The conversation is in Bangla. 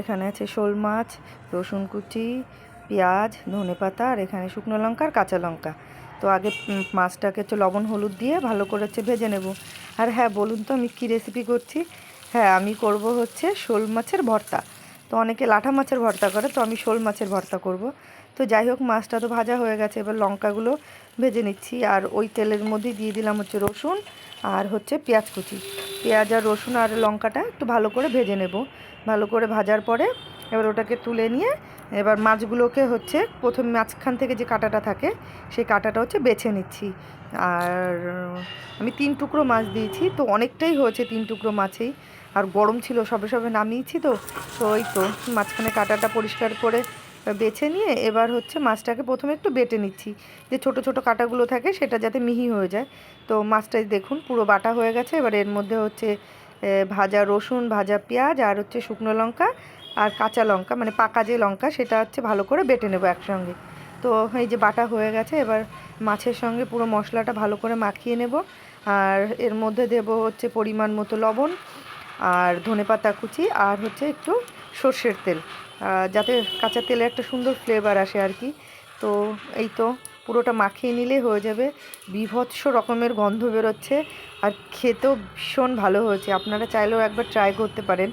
এখানে আছে শোল মাছ, রসুন কুচি, পেঁয়াজ, ধনে পাতা, আর এখানে শুকনো লঙ্কা আর কাঁচা লঙ্কা। তো আগে মাছটাকে হচ্ছে লবণ হলুদ দিয়ে ভালো করে হচ্ছে ভেজে নেব। আর হ্যাঁ বলুন তো আমি কী রেসিপি করছি? হ্যাঁ আমি করব হচ্ছে শোল মাছের ভর্তা। তো অনেকে লাঠা মাছের ভর্তা করে, তো আমি শোল মাছের ভর্তা করব। তো যাই হোক, মাছটা তো ভাজা হয়ে গেছে, এবার লঙ্কাগুলো ভেজে নিচ্ছি। আর ওই তেলের মধ্যেই দিয়ে দিলাম হচ্ছে রসুন আর হচ্ছে পেঁয়াজ কুচি। পেঁয়াজ আর রসুন আর লঙ্কাটা একটু ভালো করে ভেজে নেব। ভালো করে ভাজার পরে এবার ওটাকে তুলে নিয়ে এবার মাছগুলোকে হচ্ছে প্রথম মাঝখান থেকে যে কাঁটাটা থাকে, সেই কাঁটাটা হচ্ছে বেছে নিচ্ছি। আর আমি তিন টুকরো মাছ দিয়েছি, তো অনেকটাই হয়েছে তিন টুকরো মাছেই। আর গরম ছিল, সবে সবে নামিয়েছি তো তো ওই তো মাঝখানে কাঁটাটা পরিষ্কার করে বেছে নিয়ে এবার হচ্ছে মাছটাকে প্রথমে একটু বেটে নিচ্ছি। যে ছোট ছোট কাঁটাগুলো থাকে সেটা যাতে মিহি হয়ে যায়। তো মাছটাই দেখুন, পুরো বাটা হয়ে গেছে। এবার এর মধ্যে হচ্ছে ভাজা রসুন, ভাজা পেঁয়াজ আর হচ্ছে শুকনো লঙ্কা আর কাঁচা লঙ্কা মানে পাকা যে লঙ্কা সেটা হচ্ছে ভালো করে বেটে নেব একসঙ্গে। তো এই যে বাটা হয়ে গেছে, এবার মাছের সঙ্গে পুরো মশলাটা ভালো করে মাখিয়ে নেব। আর এর মধ্যে দেব হচ্ছে পরিমাণ মতো লবণ আর ধনেপাতা কুচি আর হচ্ছে একটু সর্ষের তেল। যাতে কাঁচা তেলে একটা সুন্দর ফ্লেভার আসে আর কি। তো এই তো পুরোটা মাখিয়ে নিলে হয়ে যাবে। বিভৎস রকমের গন্ধ বেরোচ্ছে। আর খেতেও ভীষণ ভালো হয়েছে। আপনারা চাইলেও একবার ট্রাই করতে পারেন।